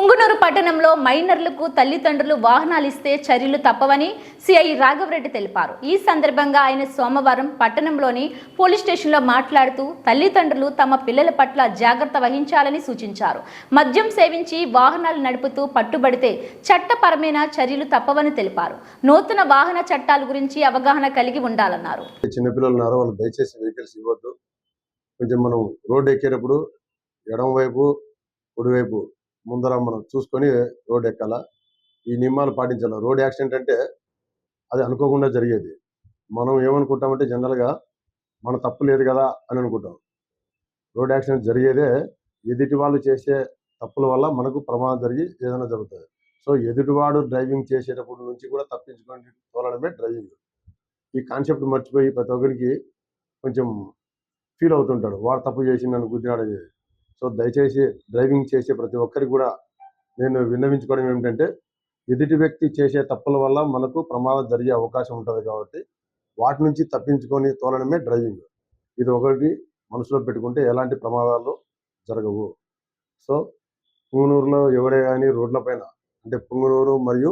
పుంగునూరు పట్టణంలో మైనర్లకు తల్లిదండ్రులు వాహనాలు ఇస్తే చర్యలు తప్పవని సిఐ రాఘవరెడ్డి తెలిపారు. ఈ సందర్భంగా ఆయన సోమవారం పట్టణంలోని పోలీస్ స్టేషన్లో మాట్లాడుతూ తల్లిదండ్రులు తమ పిల్లల పట్ల జాగ్రత్త వహించాలని సూచించారు. మద్యం సేవించి వాహనాలు నడుపుతూ పట్టుబడితే చట్టపరమైన చర్యలు తప్పవని తెలిపారు. నూతన వాహన చట్టాల గురించి అవగాహన కలిగి ఉండాలన్నారు. చిన్నపిల్లలు దయచేసి వెహికల్స్ ఇవ్వద్దు. కొంచెం మనం రోడ్డు ఎక్కేటప్పుడు ఎడమవైపు కుడివైపు ముందర మనం చూసుకొని రోడ్ ఎక్కాల. ఈ నియమాలు పాటించాలి. రోడ్ యాక్సిడెంట్ అంటే అది అనుకోకుండా జరిగేది. మనం ఏమనుకుంటామంటే జనరల్గా మన తప్పు లేదు కదా అని అనుకుంటాం. రోడ్ యాక్సిడెంట్ జరిగేదే ఎదుటి వాళ్ళు చేసే తప్పుల వల్ల మనకు ప్రమాదం జరిగి ఏదైనా జరుగుతుంది. సో ఎదుటివాడు డ్రైవింగ్ చేసేటప్పుడు నుంచి కూడా తప్పించుకొని తోలడమే డ్రైవింగ్. ఈ కాన్సెప్ట్ మర్చిపోయి ప్రతి ఒక్కరికి కొంచెం ఫీల్ అవుతుంటాడు. వాడు తప్పు చేసి నన్ను గుద్దినాడు అనేది సో దయచేసి డ్రైవింగ్ చేసే ప్రతి ఒక్కరికి కూడా నేను విన్నవించుకోవడం ఏమిటంటే ఎదుటి వ్యక్తి చేసే తప్పుల వల్ల మనకు ప్రమాదం జరిగే అవకాశం ఉంటుంది కాబట్టి వాటి నుంచి తప్పించుకొని తోలడమే డ్రైవింగ్. ఇది ఒకటి మనసులో పెట్టుకుంటే ఎలాంటి ప్రమాదాలు జరగవు. సో పుంగనూరులో ఎవరే కానీ రోడ్లపైన అంటే పుంగనూరు మరియు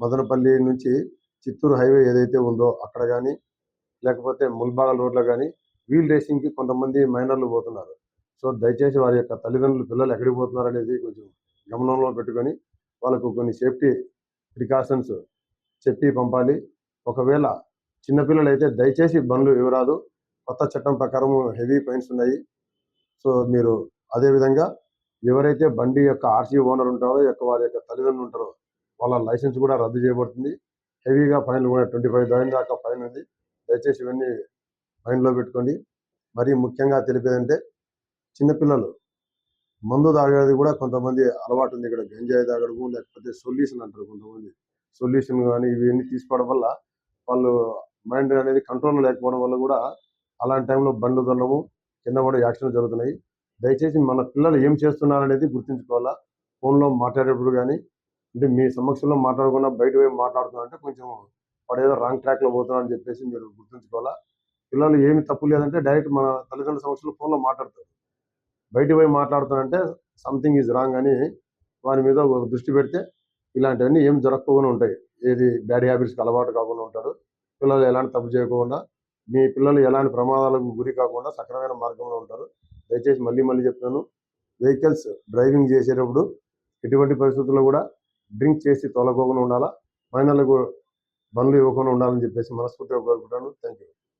మదనపల్లి నుంచి చిత్తూరు హైవే ఏదైతే ఉందో అక్కడ కానీ లేకపోతే ముల్బాగల్ రోడ్లో కానీ వీల్ రేసింగ్కి కొంతమంది మైనర్లు పోతున్నారు. సో దయచేసి వారి యొక్క తల్లిదండ్రులు పిల్లలు ఎక్కడికి పోతున్నారు అనేది కొంచెం గమనంలో పెట్టుకొని వాళ్ళకు కొన్ని సేఫ్టీ ప్రికాషన్స్ చెప్పి పంపాలి. ఒకవేళ చిన్నపిల్లలు అయితే దయచేసి బండ్లు ఇవ్వరాదు. కొత్త చట్టం ప్రకారం హెవీ ఫైన్స్ ఉన్నాయి. సో మీరు అదేవిధంగా ఎవరైతే బండి యొక్క ఆర్సీ ఓనర్ ఉంటారో యొక్క వారి యొక్క తల్లిదండ్రులు ఉంటారో వాళ్ళ లైసెన్స్ కూడా రద్దు చేయబడుతుంది. హెవీగా ఫైన్లు కూడా ట్వంటీ ఫైవ్ థౌసండ్ దాకా ఫైన్ ఉంది. దయచేసి ఇవన్నీ మైండ్లో పెట్టుకోండి. మరీ ముఖ్యంగా తెలిపేదంటే చిన్నపిల్లలు మందు తాగేది కూడా కొంతమంది అలవాటు ఉంది ఇక్కడ. గంజాయి తాగడము లేకపోతే సొల్యూషన్ అంటారు కొంతమంది. సొల్యూషన్ కానీ ఇవన్నీ తీసుకోవడం వల్ల వాళ్ళు మైండ్ అనేది కంట్రోల్ లేకపోవడం వల్ల కూడా అలాంటి టైంలో బండ్లు తొలడము కింద కూడా యాక్సిడెంట్ జరుగుతున్నాయి. దయచేసి మన పిల్లలు ఏం చేస్తున్నారు అనేది గుర్తుంచుకోవాలా? ఫోన్లో మాట్లాడేటప్పుడు కానీ అంటే మీ సమక్షంలో మాట్లాడకుండా బయట పోయి మాట్లాడుతున్నారంటే కొంచెం వాడు ఏదో రాంగ్ ట్రాక్లో పోతున్నారు అని చెప్పేసి మీరు గుర్తుంచుకోవాలా? పిల్లలు ఏమి తప్పు లేదంటే డైరెక్ట్ మన తల్లిదండ్రుల సమక్షంలో ఫోన్లో మాట్లాడతారు. బయట పోయి మాట్లాడుతానంటే సంథింగ్ ఈజ్ రాంగ్ అని వాని మీద ఒక దృష్టి పెడితే ఇలాంటివన్నీ ఏం జరగకుండా ఉంటాయి. ఏది బ్యాడ్ హ్యాబిట్స్కి అలవాటు కాకుండా ఉంటాడు. పిల్లలు ఎలాంటి తప్పు చేయకుండా మీ పిల్లలు ఎలాంటి ప్రమాదాలకు గురి కాకుండా సక్రమైన మార్గంలో ఉంటారు. దయచేసి మళ్ళీ మళ్ళీ చెప్తున్నాను వెహికల్స్ డ్రైవింగ్ చేసేటప్పుడు ఎటువంటి పరిస్థితుల్లో కూడా డ్రింక్ చేసి తొలగకుండా ఉండాలా? మైనర్లకు బండ్లు ఇవ్వకుండా ఉండాలని చెప్పేసి మనస్ఫూర్తిగా కోరుకుంటాను థ్యాంక్ యూ